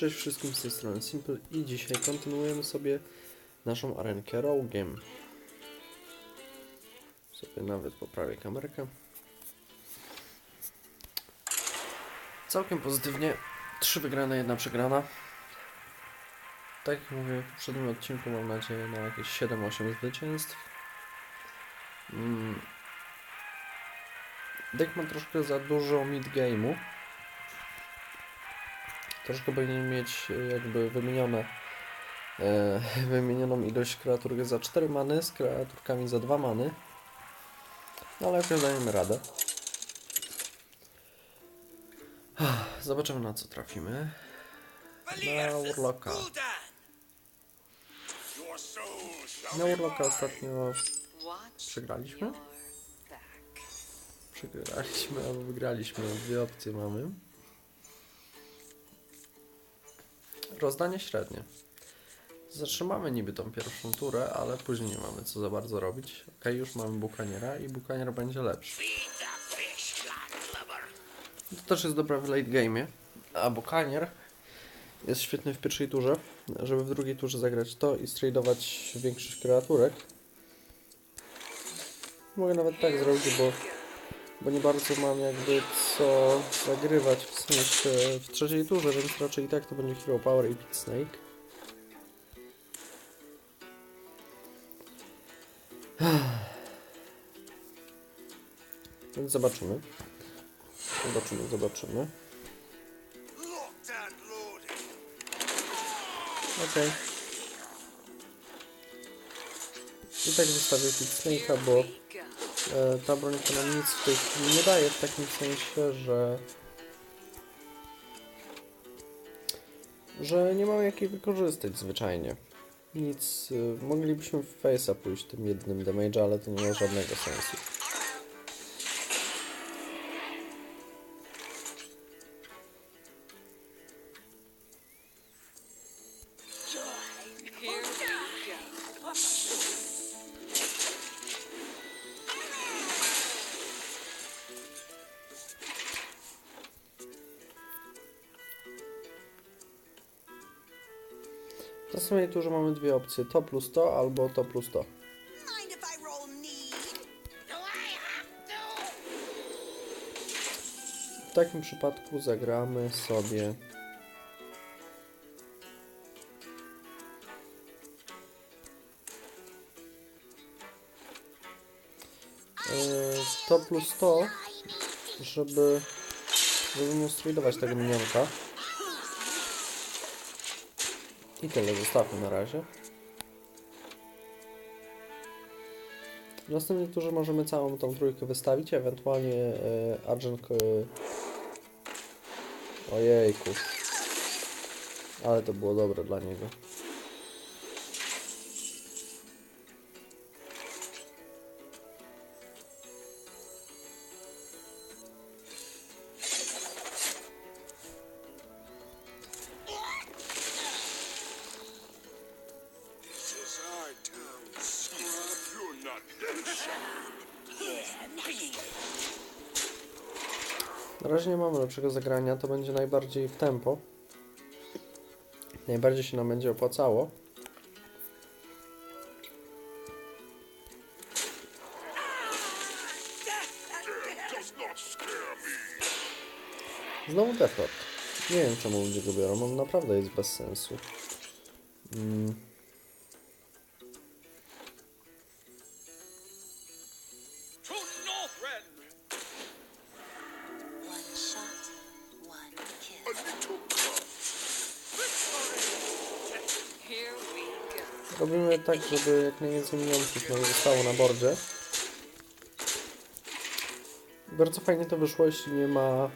Cześć wszystkim z tej strony Simple i dzisiaj kontynuujemy sobie naszą arenkę Rogue'iem. Sobie nawet poprawię kamerkę. Całkiem pozytywnie. Trzy wygrane, jedna przegrana. Tak jak mówię w poprzednim odcinku, mam nadzieję na jakieś 7-8 zwycięstw. Mm. Deck ma troszkę za dużo mid-game'u. Troszkę powinien mieć e, jakby wymienione e, wymienioną ilość kreatur za 4 many z kreaturkami za 2 many. No ale jakoś dajemy radę. Zobaczymy na co trafimy. Na Urloka. Na Urloka ostatnio Przegraliśmy? przegraliśmy albo wygraliśmy. Dwie opcje mamy. Rozdanie średnie. Zatrzymamy niby tą pierwszą turę, ale później nie mamy co za bardzo robić. Ok, już mamy Bukaniera i Bukanier będzie lepszy. To też jest dobre w late game'ie, a Bukanier jest świetny w pierwszej turze, żeby w drugiej turze zagrać to i stradować większość kreaturek. Mogę nawet tak zrobić, bo, bo nie bardzo mam jakby co zagrywać w w trzeciej turze, więc raczej i tak to będzie Hero Power i Pit Snake. Więc zobaczymy. Zobaczymy, zobaczymy. Okej. I tak wystawię Pit Snake'a, bo ta broń to nam nic w tej chwili nie daje, w takim sensie, że że nie mamy jak jej wykorzystać zwyczajnie. Nic, y, moglibyśmy w face'a pójść tym jednym damage, ale to nie ma żadnego sensu. W następnej turze mamy dwie opcje, to plus to albo to plus to. W takim przypadku zagramy sobie Yy, to plus to, żeby, żeby tradować tego minionka. I tyle zostawmy na razie. W następnej turze możemy całą tą trójkę wystawić, ewentualnie e, Argent... E, ojejku. Ale to było dobre dla niego. Na razie nie mamy lepszego zagrania, to będzie najbardziej w tempo. Najbardziej się nam będzie opłacało. Znowu Deathlock. Nie wiem czemu ludzie go biorą, on naprawdę jest bez sensu. Mm. To Northrend! One shot, one A kill. little cuff. Here we go. Robimy tak, żeby jak najwięcej minionków nam zostało na bordzie. Bardzo fajnie to wyszło, jeśli nie ma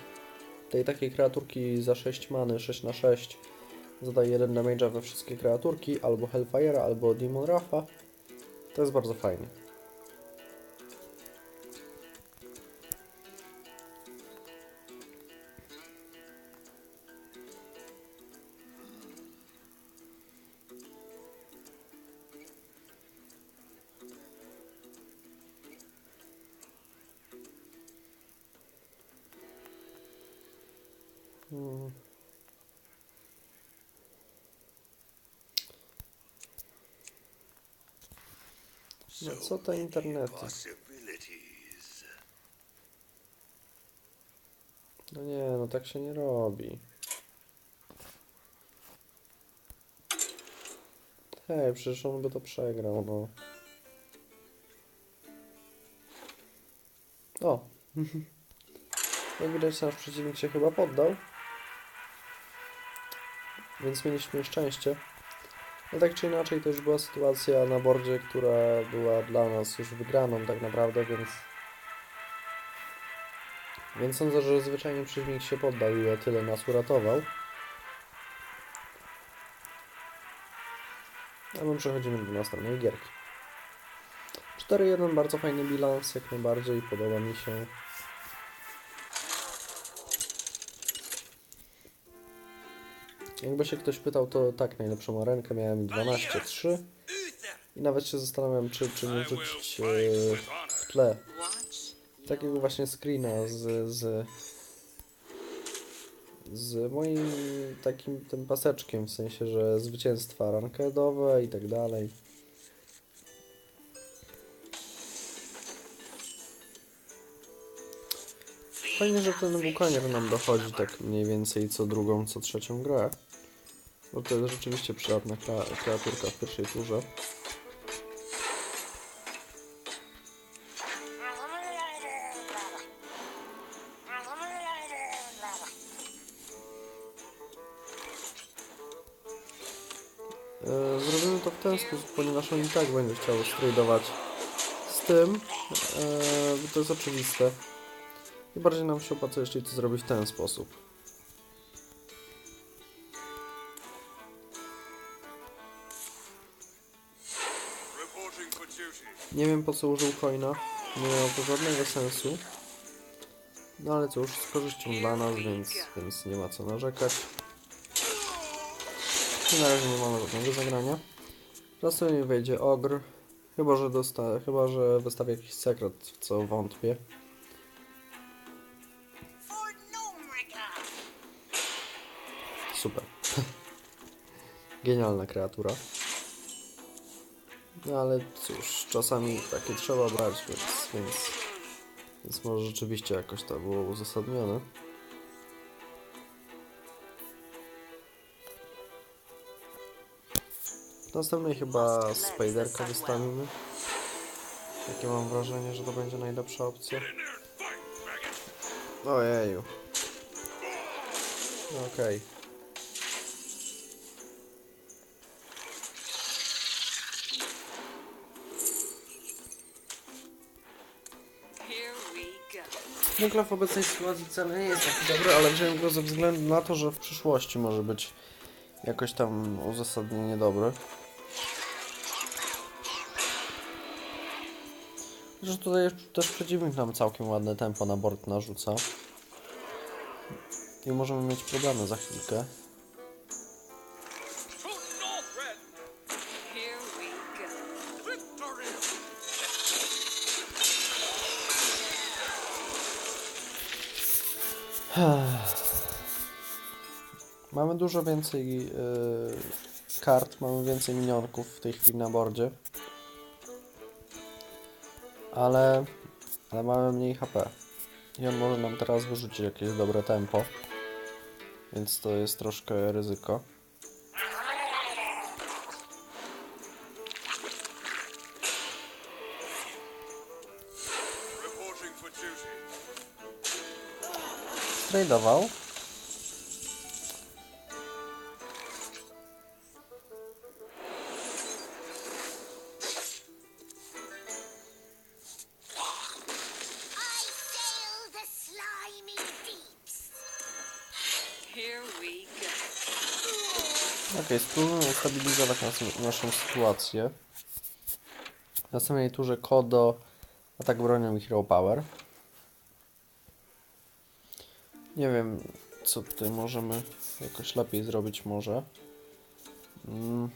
tej takiej kreaturki za 6 many, 6 na 6 zadaje 1 damage'a we wszystkie kreaturki, albo Hellfire'a, albo Demon Rafa. To jest bardzo fajnie. No co to internety? No nie, no tak się nie robi. Hej, przecież on by to przegrał, no. O! Jak no widać, nasz przeciwnik się chyba poddał. Więc mieliśmy szczęście. No tak czy inaczej, to już była sytuacja na bordzie, która była dla nas już wygraną tak naprawdę, więc... Więc sądzę, że zwyczajnie przeciwnik się poddał i o tyle nas uratował. A my przechodzimy do następnej gierki. 4-1, bardzo fajny bilans, jak najbardziej, podoba mi się. Jakby się ktoś pytał, to tak, najlepszą arenkę miałem 12-3 i nawet się zastanawiam, czy, czy nie rzucić e, w tle takiego właśnie screena z, z, z moim takim tym paseczkiem, w sensie, że zwycięstwa rankedowe i tak dalej. Fajnie, że ten wulkanier nam dochodzi tak mniej więcej co drugą, co trzecią grę. Bo to jest rzeczywiście przydatna krea- kreaturka w pierwszej turze. E, Zrobimy to w ten sposób, ponieważ on i tak będzie chciał stradować z tym. E, bo to jest oczywiste. I bardziej nam się opłaca, jeśli to zrobić w ten sposób. Nie wiem po co użył coina. Nie miało to żadnego sensu. No ale cóż, z korzyścią dla nas, więc, więc nie ma co narzekać. I na razie nie mamy żadnego zagrania. Następnie wejdzie ogr. Chyba, że dosta chyba, że wystawi jakiś sekret, w co wątpię. Super. Genialna kreatura. No ale cóż, czasami takie trzeba brać, więc, więc, więc może rzeczywiście jakoś to było uzasadnione. Następnej chyba Spiderka wystawimy. Takie mam wrażenie, że to będzie najlepsza opcja. Ojeju. Okej. Here Zwykle w obecnej sytuacji ceny nie jest taki dobry, ale wziąłem go ze względu na to, że w przyszłości może być jakoś tam uzasadnienie dobre. Że tutaj też przeciwnik nam całkiem ładne tempo na bord narzuca. I możemy mieć problemy za chwilkę. Mamy dużo więcej yy, kart, mamy więcej minionków w tej chwili na bordzie. Ale, ale mamy mniej HP. I on może nam teraz wyrzucić jakieś dobre tempo. Więc to jest troszkę ryzyko. Go. Ok, spróbujmy ustabilizować nas, naszą sytuację. W następnej turze Kodo, atak bronią i Hero Power. Nie wiem, co tutaj możemy jakoś lepiej zrobić może. Mm.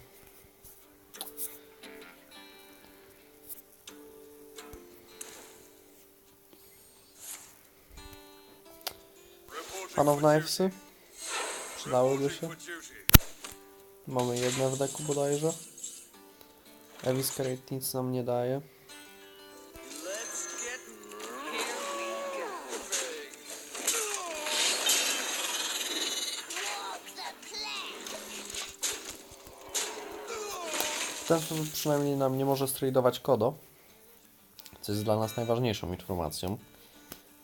Pan of Knivesy? Przydałyby się. Mamy jedne w deku bodajże. Eviscerate nic nam nie daje. Ten sposób przynajmniej nam nie może stradować kodo, co jest dla nas najważniejszą informacją.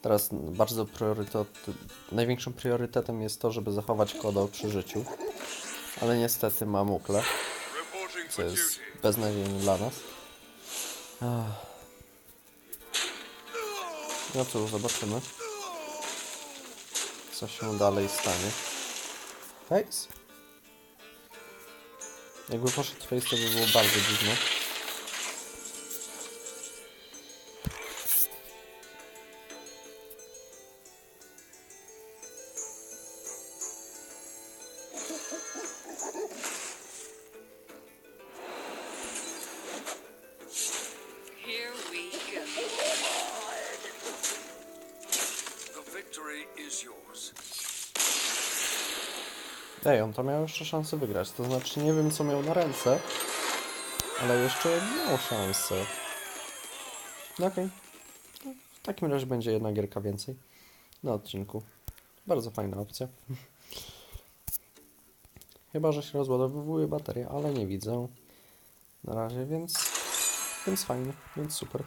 Teraz bardzo priorytet, największym priorytetem jest to, żeby zachować kodo przy życiu, ale niestety ma mukle, co jest beznadziejne dla nas. No cóż, zobaczymy, co się dalej stanie. Face? Jakby poszedł face, to by było bardzo dziwne. Here we go. The victory is yours. Ej, on to miał jeszcze szansę wygrać. To znaczy, nie wiem co miał na ręce, ale jeszcze miał szansę. No okej. No, W takim razie będzie jedna gierka więcej na odcinku. Bardzo fajna opcja. Chyba, że się rozładowuje bateria, ale nie widzę na razie, więc, więc fajnie, więc super.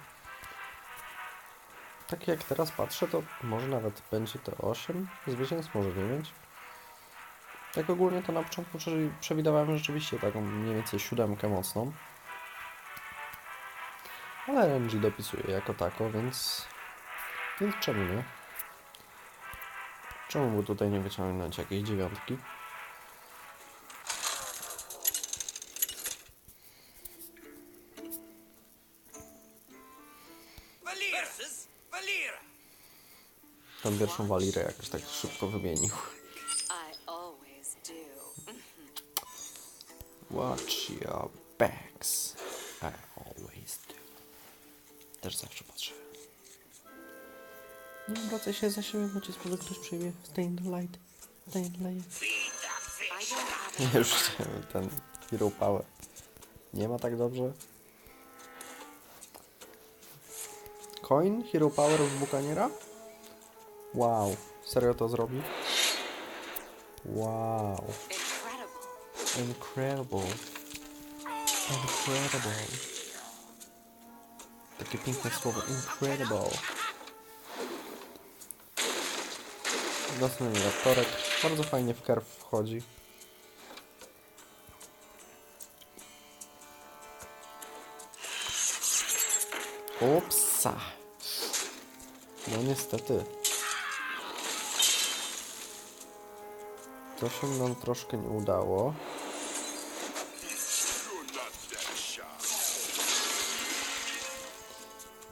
Tak jak teraz patrzę, to może nawet będzie to 8 zwycięstw, może 9. Tak ogólnie to na początku prze- przewidywałem rzeczywiście taką mniej więcej siódemkę mocną. Ale RNG dopisuje jako tako, więc... Więc czemu nie? Czemu by tutaj nie wyciągnąć jakiejś dziewiątki? Tą pierwszą walirę jakoś tak szybko wymienił. Watch your backs. I always do. Też zawsze patrzę. Nie obracaj się za siebie, bo cię spod ktoś przyjmie. Stay in the light. Stay in the light. Już ten Hero Power. Nie ma tak dobrze. Coin? Hero Power w Bukaniera? Wow. Serio to zrobi? Wow. Incredible. Incredible. Takie piękne słowo. Incredible. Zasłonię raptorek. Bardzo fajnie w kerw wchodzi. Upsa. No niestety. To się nam troszkę nie udało.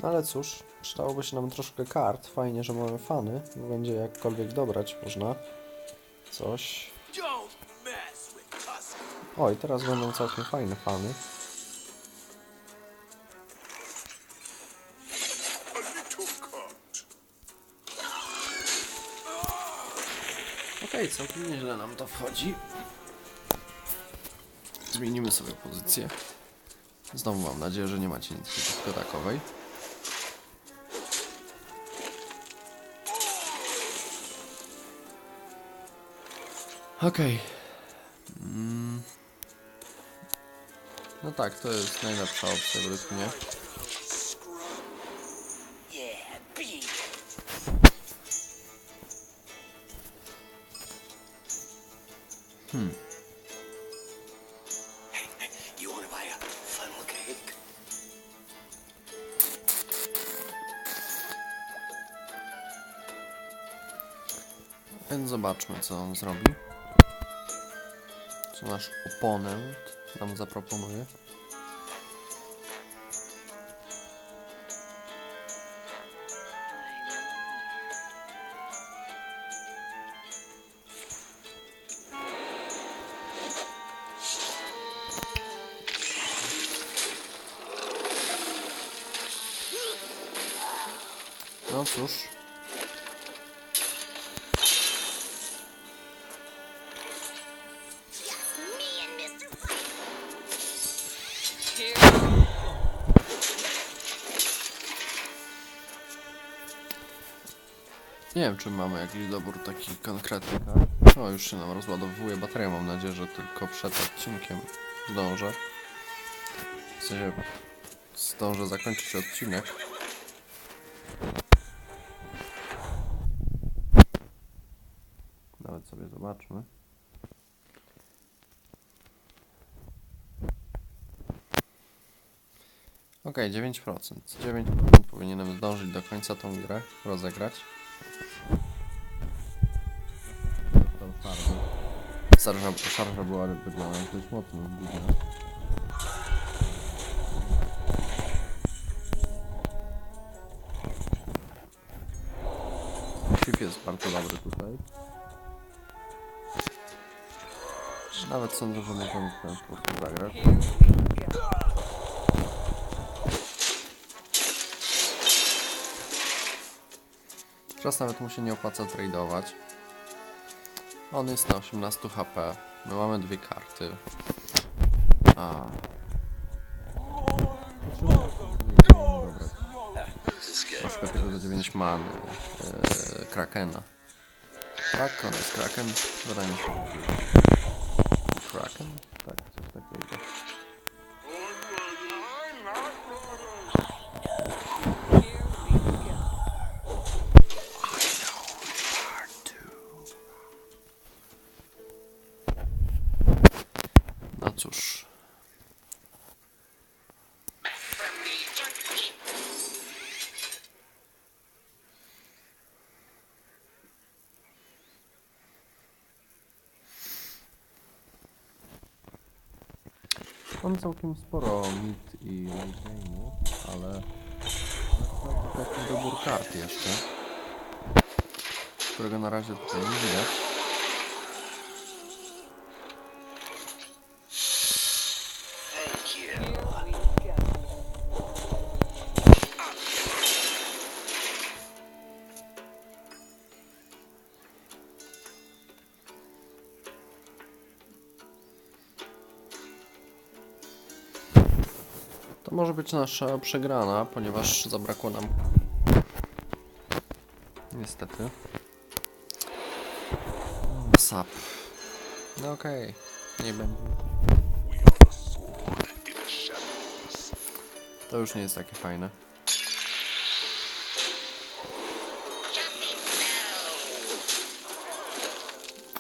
Ale cóż, przydałoby się nam troszkę kart. Fajnie, że mamy fany. Będzie jakkolwiek dobrać można. Coś. Oj, teraz będą całkiem fajne fany. Okej, całkiem nieźle nam to wchodzi. Zmienimy sobie pozycję. Znowu mam nadzieję, że nie macie nic przeciwko takowej. Okej. Mm. No tak, to jest najlepsza opcja według mnie. Cake? Więc zobaczmy, co on zrobi. Nasz oponent nam zaproponuje. No cóż, wiem, czy mamy jakiś dobór taki konkretny. O, już się nam rozładowuje bateria. Mam nadzieję, że tylko przed odcinkiem zdążę. W sensie zdążę zakończyć odcinek. Nawet sobie zobaczmy. Ok, 9%. 9% powinienem zdążyć do końca tą grę rozegrać. Szarża, szarża była wyglądała dość mocno zbudzona. Chip jest bardzo dobry tutaj. Nawet sądzę, że możemy w ten sposób zagrać. Teraz nawet mu się nie opłaca tradeować. On jest na 18 HP. My mamy dwie karty. A. Troszkę tylko do 9 many. Eee, Krakena. Tak, on jest Kraken. Mi się, Mam całkiem sporo mit i game'u, ale taki dobór kart jeszcze, którego na razie tutaj nie widać. Być nasza przegrana, ponieważ zabrakło nam. Niestety. Sap. No okej, nie będzie. To już nie jest takie fajne.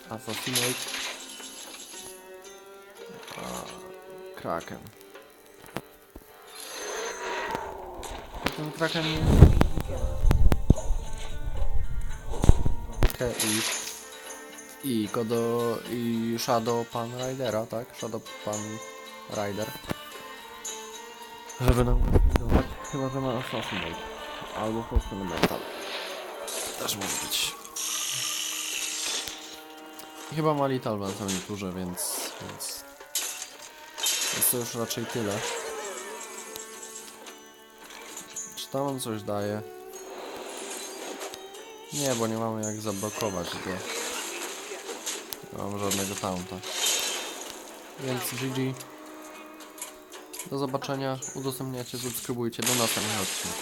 Assassinate. Kraken. Ten Kraken nie... Okej, i... I Godo... i Shadow Pan Ridera, tak? Shadow Pan Rider. Żeby nam go zlikwidować. Chyba, że ma Assassinate. Albo po prostu Elemental. Też może być. I chyba ma Lethal na samej turze, więc... więc... Jest to już raczej tyle. Tam on coś daje? Nie, bo nie mamy jak zablokować go. Nie mam żadnego taunta. Więc GG. Do zobaczenia, udostępniacie, subskrybujcie. Do następnego odcinka.